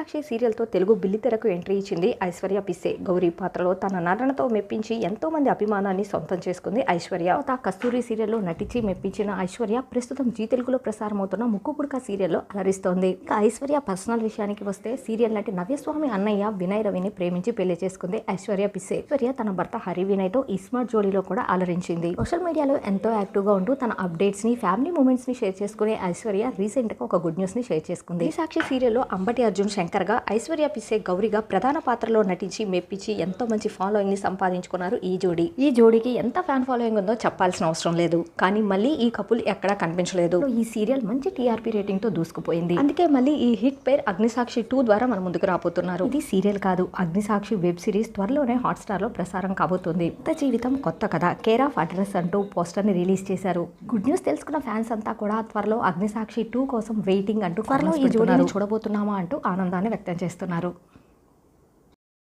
సాక్షి సీరియల్తో Telugu బిల్లితెరకు entry ఇచ్చింది ఐశ్వర్య పిసే గౌరీ పాత్రలో తన నటనతో మెప్పించి ఎంతో మంది అభిమానాన్ని సొంతం చేసుకుంది ఐశ్వర్య. తా కస్తూరి సీరియల్లో నటించి మెప్పించిన ఐశ్వర్య ప్రస్తుతం జీ తెలుగులో ప్రసారమవుతున్న ముక్కు పుడక సీరియల్లో అలరిస్తోంది. ఇక ఐశ్వర్య పర్సనల్ విషయానికి వస్తే సీరియల్ నటి నవ్యస్వామి అన్నయ్య వినయ్ రవిని ప్రేమించి పెళ్ళి చేసుకుంది ఐశ్వర్య పిసే ఐశ్వర్య తన భర్త హరి వినయ్తో ఈ స్మార్ట్ జోడీలో కూడా అలరించింది. సోషల్ మీడియాలో ఎంతో యాక్టివ్గా ఉంటూ తన అప్డేట్స్ని ఫ్యామిలీ మూమెంట్స్ని షేర్ చేసుకునే ఐశ్వర్య రీసెంట్గా ఒక గుడ్ న్యూస్ని షేర్ చేసుకుంది. సాక్షి సీరియల్లో అంబటి అర్జున్ శంకర్ గా ఐశ్వర్య పిసే గౌరిగా ప్రధాన పాత్రలో నటించి మెప్పించి ఎంతో మంచి ఫాలోయింగ్ని సంపాదించుకున్నారు ఈ జోడీ. ఈ జోడీకి ఎంత ఫ్యాన్ ఫాలోయింగ్ ఉందో చెప్పాల్సిన అవసరం లేదు. కానీ మళ్ళీ ఈ కపుల్ ఎక్కడా కనిపించలేదు. ఈ సీరియల్ మంచి టీఆర్పీ రేటింగ్తో దూసుకుపోయింది. అందుకే మళ్ళీ ఈ హిట్ పేర్ అగ్నిసాక్షి టూ ద్వారా మన ముందుకు రాబోతున్నారు. ఇది సీరియల్ కాదు. అగ్నిసాక్షి వెబ్ సిరీస్ త్వరలోనే హాట్స్టార్లో ప్రసారం కాబోతుంది. కొత్త జీవితం కొత్త కథ. కేర్ ఆఫ్ అడ్రస్ అంటూ పోస్టర్ని రిలీజ్ చేశారు. గుడ్ న్యూస్ తెలుసుకున్న ఫ్యాన్స్ అంతా కూడా త్వరలో అగ్నిసాక్షి టూ కోసం వెయిటింగ్ అంటూ త్వరలో ఈ జోడీని చూడబోతున్నామా అంటూ ఆనందాన్ని వ్యక్తం చేస్తున్నారు.